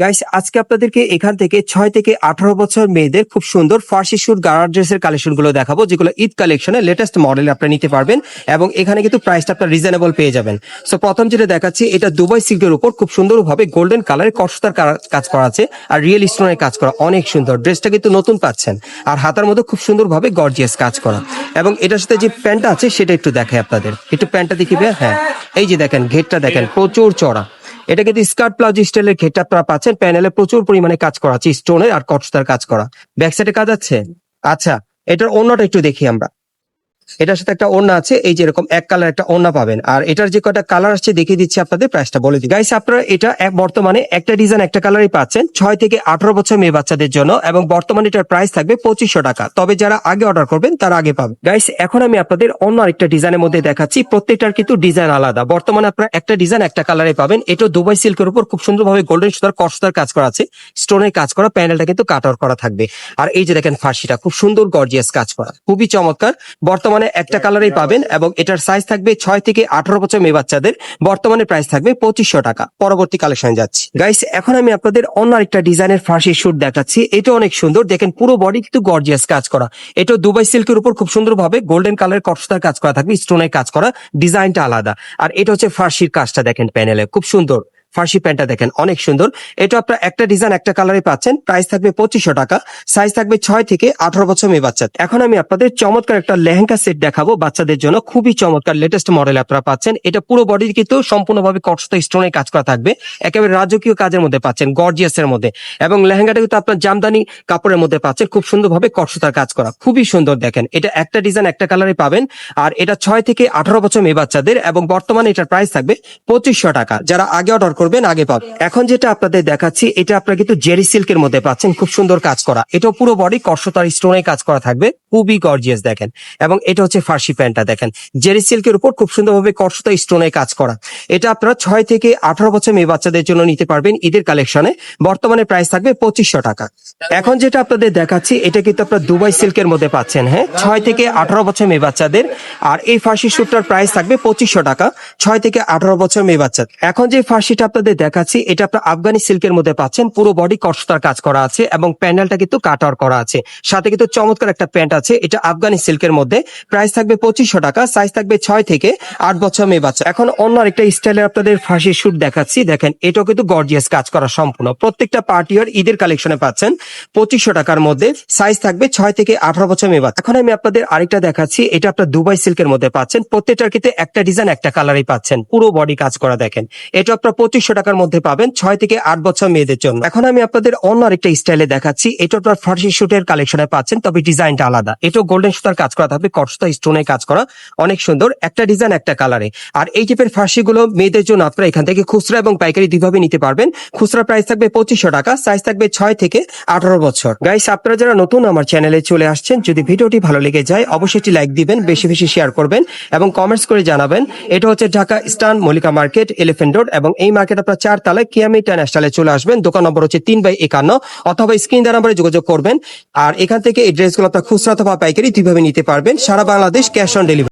Guys আজকে আপনাদেরকে এখান থেকে ছয় থেকে আঠারো বছর মেয়েদের খুব সুন্দর ফার্সি শুট গারার ড্রেসের কালেকশনগুলো দেখাবো, যেগুলো ঈদ কালেকশনে লেটেস্ট মডেল আপনারা নিতে পারবেন এবং এখানে কিন্তু প্রাইসটা আপনার রিজনেবল পেয়ে যাবেন। সো প্রথম যেটা দেখাচ্ছি, এটা দুবাই সিল্কের উপর খুব সুন্দরভাবে গোল্ডেন কালারের কষ্টতার কাজ করা আছে আর রিয়েল স্টোনের কাজ করা, অনেক সুন্দর। ড্রেসটা কিন্তু নতুন পাচ্ছেন আর হাতার মধ্যে খুব সুন্দরভাবে গর্জিয়াস কাজ করা। এবং এটার সাথে যে প্যান্টটা আছে, সেটা একটু দেখাই আপনাদের। একটু প্যান্টটা দেখিবে হ্যাঁ। এই যে দেখেন, ঘেরটা দেখেন, প্রচুর চড়া এটা কিন্তু স্কার্ট প্লাজো স্টাইলের ঘেরটা আপনারা পাচ্ছেন। প্যানেলে প্রচুর পরিমাণে কাজ করা আছে স্টোনের আর কটসতার কাজ করা। ব্যাক সাইডে কাজ আছে? আচ্ছা এটার অন্যটা একটু দেখি আমরা। এটার সাথে একটা ওড়না আছে, এই যে এরকম এক কালার একটা ওড়না পাবেন। আর এটার যে কয়টা কালার আসছে, দেখিয়ে দিচ্ছি আপনাদের প্রাইসটা বলে দিই। গাইস আপনারা এটা এক বর্তমানে একটা ডিজাইন একটা কালারই পাচ্ছেন, ছয় থেকে আঠারো বছর মেয়ে বাচ্চাদের জন্য, এবং বর্তমানে এটার প্রাইস থাকবে পঁচিশশো টাকা। তবে যারা আগে অর্ডার করবেন, তারা আগে পাবেন। গাইস এখন আমি আপনাদের অন্য আরেকটা ডিজাইনের মধ্যে দেখাচ্ছি, প্রত্যেকটার কিন্তু ডিজাইন আলাদা। বর্তমানে আপনারা একটা ডিজাইন একটা কালারে পাবেন। এটা দুবাই সিল্কের উপর খুব সুন্দরভাবে গোল্ডেন সুতার কষ্টতার কাজ করা আছে। স্টোনের কাজ করা প্যানেলটা কিন্তু কাট আউট করা থাকবে। আর এই যে দেখেন ফার্সিটা খুব সুন্দর গর্জিয়াস কাজ করা। খুবই চমৎকার। বর্তমানে একটা কালারেই পাবেন এবং এটার সাইজ থাকবে ছয় থেকে আঠারো বছর মেয়ে বাচ্চাদের। বর্তমানে প্রাইস থাকবে পঁচিশশো টাকা। পরবর্তী কালেকশনে যাচ্ছি। গাইস এখন আমি আপনাদের অন্য আরেকটা ডিজাইনের ফার্সি শুট দেখাচ্ছি। এটা অনেক সুন্দর। দেখেন পুরো বডি কিন্তু গর্জিয়াস কাজ করা। এটা দুবাই সিল্কের উপর খুব সুন্দরভাবে গোল্ডেন কালারের কটসতার কাজ করা থাকবে স্টোনের কাজ করা। ডিজাইনটা আলাদা। আর এটা হচ্ছে ফার্সির কাজটা দেখেন প্যানেলে খুব সুন্দর। ফার্সি প্যান্টটা দেখেন, অনেক সুন্দর। এটা আপনার একটা ডিজাইন একটা কালারে পাচ্ছেন। প্রাইস থাকবে পঁচিশশো টাকা। সাইজ থাকবে ছয় থেকে আঠারো বছর মেয়ে বাচ্চা। এখন আমি আপনাদের চমৎকার একটা লেহেঙ্গা সেট দেখাবো বাচ্চাদের জন্য। খুবই চমৎকার লেটেস্ট মডেল আপনারা পাচ্ছেন। এটা পুরো বডি কিন্তু সম্পূর্ণভাবে কটসতা স্টোনে কাজ করা থাকবে। একেবারে রাজকীয় কাজের মধ্যে পাচ্ছেন গর্জিয়াস এর মধ্যে। এবং লেহেঙ্গাটা কিন্তু আপনার জামদানি কাপড়ের মধ্যে পাচ্ছেন। খুব সুন্দরভাবে কটসতার কাজ করা। খুবই সুন্দর দেখেন। এটা একটা ডিজাইন একটা কালারে পাবেন। আর এটা ছয় থেকে আঠারো বছর মেয়ে বাচ্চাদের এবং বর্তমানে এটার প্রাইস থাকবে পঁচিশশো টাকা। যারা আগে অর্ডার করবেন, আগে পাবেন। এখন যেটা আপনাদের দেখাচ্ছি, এটা আপনারা কিন্তু জেরি সিল্কের মধ্যে পাচ্ছেন, খুব সুন্দর কাজ করা। এটা পুরো বডি কষ্টতার স্টোনে কাজ করা থাকবে, খুবই গর্জিয়াস দেখেন। এবং এটা হচ্ছে ফার্সি প্যান্টটা দেখেন। জেরি সিল্কের উপর খুব সুন্দরভাবে কষ্টতা স্টোনে কাজ করা। এটা আপনারা ছয় থেকে আঠারো বছর মেয়ে বাচ্চাদের জন্য নিতে পারবেন ঈদের কালেকশনে বর্তমানে প্রাইস থাকবে পঁচিশশো টাকা। এখন যেটা আপনাদের দেখাচ্ছি, এটা কিন্তু আপনারা দুবাই সিল্কের মধ্যে পাচ্ছেন হ্যাঁ? ছয় থেকে আঠারো বছর মেয়ে বাচ্চাদের। আর এই ফার্সি স্যুটটার প্রাইস থাকবে পঁচিশশো টাকা, ছয় থেকে আঠারো বছর মেয়ে বাচ্চা এখন যে ফার্সিটা আপনাদের দেখাচ্ছি, এটা আপনার আফগানি সিল্কের মধ্যে পাচ্ছেন। পুরো বডি কষ্টতার কাজ করা আছে এবং প্যান্ডেলটা কিন্তু কাটার করা আছে। সাথে কিন্তু চমৎকার একটা প্যান্ট আছে, এটা আফগানি সিল্কের মধ্যে। প্রাইস থাকবে পঁচিশশো টাকা সাইজ থাকবে ছয় থেকে আট বছর মেয়ে বাচ্চা। এখন অন্য আরেকটা স্টাইলের আপনাদের ফার্সি স্যুট দেখাচ্ছি, দেখেন, এটাও কিন্তু গর্জিয়াস কাজ করা সম্পূর্ণ। প্রত্যেকটা পার্টি আর ঈদের কালেকশনে পাচ্ছেন পঁচিশশো টাকার মধ্যে সাইজ থাকবে ছয় থেকে আঠারো বছর মেয়ে বাচ্চা। এখন আমি আপনাদের আরেকটা দেখাচ্ছি, এটা আপনার দুবাই সিল্কের মধ্যে পাচ্ছেন। প্রত্যেকটার কিন্তু একটা ডিজাইন একটা কালারই পাচ্ছেন। পুরো বডি কাজ করা, দেখেন। এটা আপনার পঁচিশশো টাকার মধ্যে পাবেন ছয় থেকে আট বছর মেয়েদের জন্য। এখন আমি আপনাদের অন্য আরেকটা স্টাইলে দেখাচ্ছি। এটা আপনার ফার্সি শুটের কালেকশনে পাচ্ছেন, তবে ডিজাইনটা আলাদা। এটাও গোল্ডেন সুতার কাজ করা থাকবে কটসতা স্টোনে কাজ করা। অনেক সুন্দর, একটা ডিজাইন একটা কালারে আর এই টাইপের ফার্সি গুলো মেয়েদের জন্য আপনারা এখান থেকে খুচরা এবং পাইকারি দুইভাবে নিতে পারবেন। খুচরা প্রাইস থাকবে পঁচিশশো টাকা সাইজ থাকবে ছয় থেকে আঠারো বছর। গাইস আপনারা যারা নতুন আমার চ্যানেলে চলে আসছেন, যদি ভিডিওটি ভালো লেগে যায়, অবশ্যই একটি লাইক দিবেন, বেশি বেশি শেয়ার করবেন এবং কমেন্টস করে জানাবেন। এটা হচ্ছে ঢাকা স্টান মলিকা মার্কেট এলিফেন্ট রোড এবং এই মার্কেট আপনার চার তালে কিয়ামি ইন্টারন্যাশনালে চলে আসবেন। দোকান নম্বর হচ্ছে তিন বাই একান্ন। অথবা স্ক্রিন দেওয়ার নম্বরে যোগাযোগ করবেন। আর এখান থেকে এই ড্রেসগুলো আপনার খুচরা অথবা পাইকারি দুইভাবে নিতে পারবেন। সারা বাংলাদেশ ক্যাশ অন ডেলিভারি।